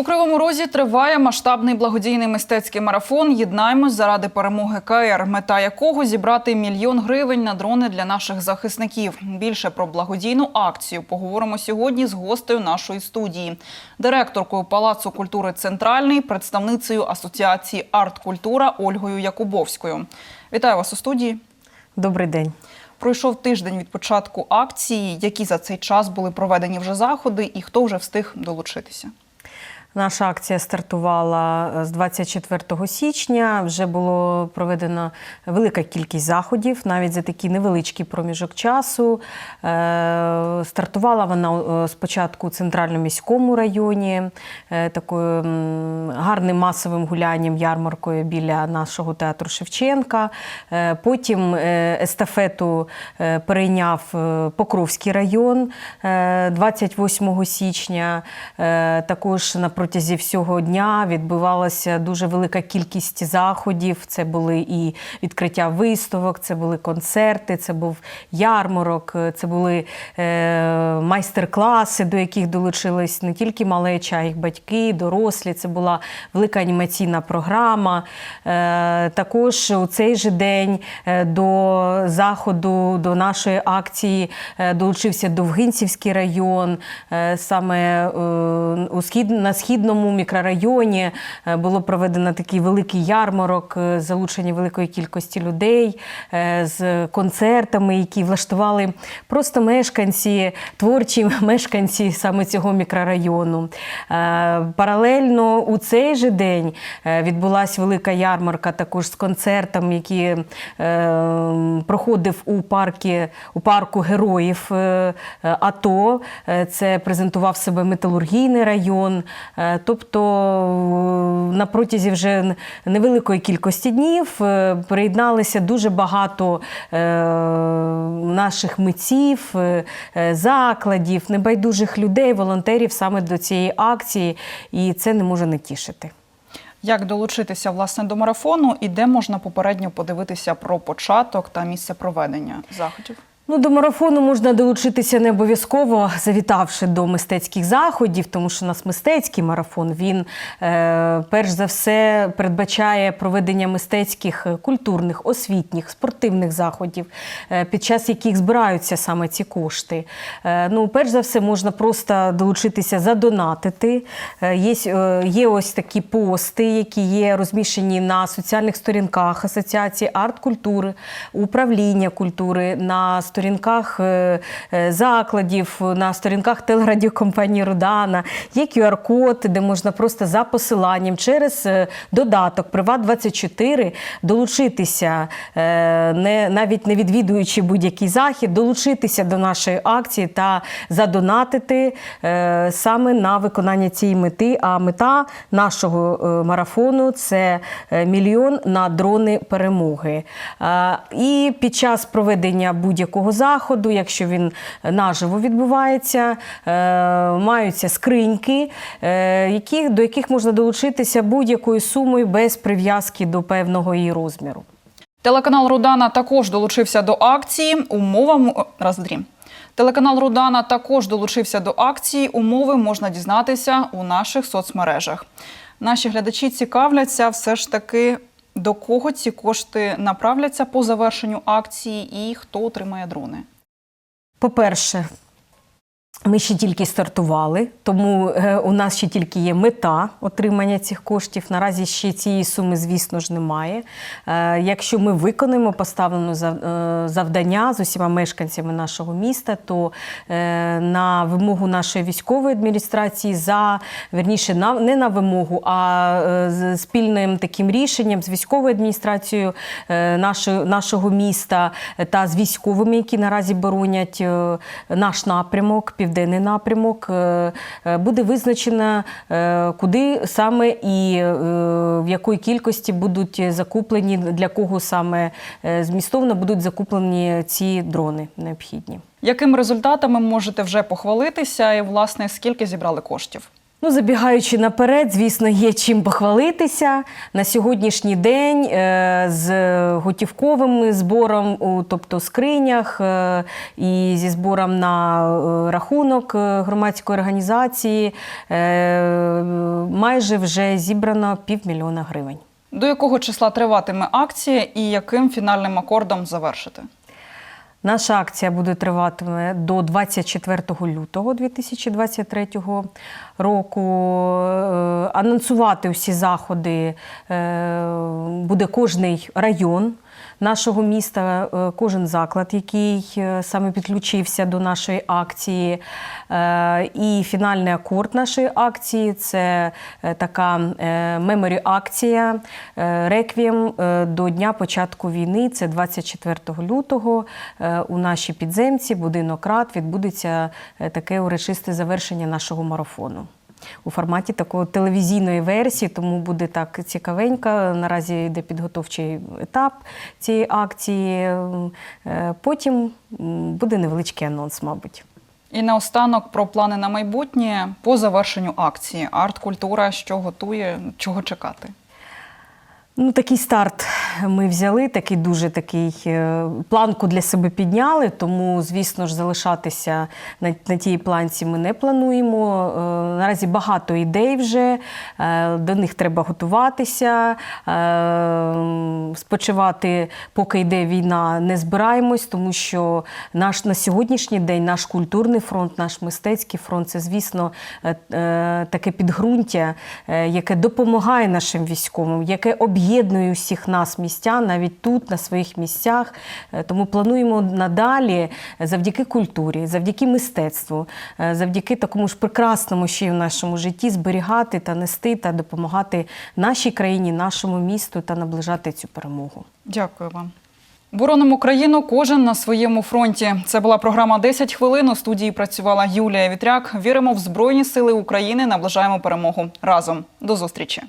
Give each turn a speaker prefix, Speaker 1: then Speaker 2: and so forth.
Speaker 1: У Кривому Розі триває масштабний благодійний мистецький марафон Єднаймось заради перемоги КР, мета якого зібрати мільйон гривень на дрони для наших захисників. Більше про благодійну акцію поговоримо сьогодні з гостею нашої студії, директоркою Палацу культури Центральний, представницею асоціації Арт-Культура Ольгою Якубовською. Вітаю вас у студії.
Speaker 2: Добрий день.
Speaker 1: Пройшов тиждень від початку акції. Які за цей час були проведені вже заходи, і хто вже встиг долучитися?
Speaker 2: Наша акція стартувала е, з 24 січня. Вже було проведено велика кількість заходів, навіть за такий невеличкий проміжок часу. Е, Стартувала вона е, спочатку у центральному міському районі, такою гарним масовим гулянням ярмаркою біля нашого театру Шевченка. Потім естафету перейняв Покровський район е, 28 січня. Також на протязі всього дня відбувалася дуже велика кількість заходів. Це були і відкриття виставок, це були концерти, це був ярмарок, це були е, майстер-класи, до яких долучились не тільки малеча, а й батьки, дорослі. Це була велика анімаційна програма. Е, Також у цей же день е, до заходу, до нашої акції е, долучився Довгинцівський район. Е, Саме у схід, на східному мікрорайоні е, було проведено такий великий ярмарок, е, залучення великої кількості людей е, з концертами, які влаштували просто мешканці, творчі мешканці саме цього мікрорайону. Паралельно у цей же день відбулася велика ярмарка також з концертом, е, проходив у, паркі, у парку героїв е, е, АТО. Е, Це презентував себе металургійний район. Тобто на протязі вже невеликої кількості днів приєдналися дуже багато наших митців, закладів, небайдужих людей, волонтерів саме до цієї акції, і це не може не тішити.
Speaker 1: Як долучитися власне до марафону і де можна попередньо подивитися про початок та місце проведення заходів?
Speaker 2: Ну, до марафону можна долучитися не обов'язково, завітавши до мистецьких заходів, тому що у нас мистецький марафон. Він е, перш за все передбачає проведення мистецьких, е, культурних, освітніх, спортивних заходів, е, під час яких збираються саме ці кошти. Е, ну, перш за все, можна просто долучитися задонатити. Е, є, е, є ось такі пости, які є розміщені на соціальних сторінках Асоціації арт-культури, управління культури, на сторінках е, е, закладів, на сторінках телерадіокомпанії Рудана. Є QR-код, де можна просто за посиланням через е, додаток Приват24 долучитися, не, навіть не відвідуючи будь-який захід, долучитися до нашої акції та задонатити саме на виконання цієї мети. А мета нашого марафону це мільйон на дрони перемоги. І під час проведення будь-якого заходу, якщо він наживо відбувається, е, маються скриньки, е, які, до яких можна долучитися будь-якою сумою без прив'язки до певного її розміру.
Speaker 1: Телеканал Рудана також долучився до акції. Умовам раз дві. Телеканал Рудана також долучився до акції. Умови можна дізнатися у наших соцмережах. Наші глядачі цікавляться все ж таки, до кого ці кошти направляться по завершенню акції і хто отримає дрони.
Speaker 2: По-перше, ми ще тільки стартували, тому е, у нас ще тільки є мета отримання цих коштів. Наразі ще цієї суми, звісно ж, немає. Е, Якщо ми виконаємо поставлене зав- завдання з усіма мешканцями нашого міста, то е, на вимогу нашої військової адміністрації, за верніше, не на вимогу, а з спільним таким рішенням з військовою адміністрацією нашого міста та з військовими, які наразі боронять наш напрямок, південний напрямок, е, е, буде визначено, е, куди саме і в якої кількості будуть закуплені, для кого саме змістовно будуть закуплені ці дрони необхідні.
Speaker 1: Яким результатами можете вже похвалитися, і власне скільки зібрали коштів?
Speaker 2: Ну, забігаючи наперед, звісно, є чим похвалитися. На сьогоднішній день е, з готівковим збором, у, тобто скринях е, і зі збором на е, рахунок громадської організації, майже вже зібрано півмільйона гривень.
Speaker 1: До якого числа триватиме акція і яким фінальним акордом завершити?
Speaker 2: Наша акція буде триватиме до 24 лютого 2023 року. Е, Анонсувати усі заходи е, буде кожний район нашого міста, е, кожен заклад, який е, саме підключився до нашої акції. Е, І фінальний акорд нашої акції це така меморі акція реквієм до дня початку війни. Це 24 лютого. У нашій підземці будинок рад відбудеться таке урочисте завершення нашого марафону. У форматі такої телевізійної версії, тому буде так цікавенько. Наразі йде підготовчий етап цієї акції. Е, Потім буде невеличкий анонс, мабуть.
Speaker 1: І наостанок про плани на майбутнє по завершенню акції. Арт-культура, що готує, чого чекати?
Speaker 2: Ну, такий старт ми взяли, такий дуже такий е, планку для себе підняли, тому, звісно ж, залишатися на, на тій планці ми не плануємо. Е, Наразі багато ідей вже, е, до них треба готуватися. Спочивати, поки йде війна, не збираємось, тому що наш на сьогоднішній день наш культурний фронт, наш мистецький фронт це, звісно, таке підґрунтя, яке допомагає нашим військовим, яке об'єднує усіх нас, містян, навіть тут, на своїх місцях. Е, Тому плануємо надалі завдяки культурі, завдяки мистецтву, е, завдяки такому ж прекрасному ще в нашому житті зберігати та нести та допомагати нашій країні, нашому місту та наближати цю перемогу.
Speaker 1: Дякую вам. Боронимо Україну кожен на своєму фронті. Це була програма «10 хвилин. У студії працювала Юлія Вітряк. Віримо в Збройні Сили України. Наближаємо перемогу разом. До зустрічі.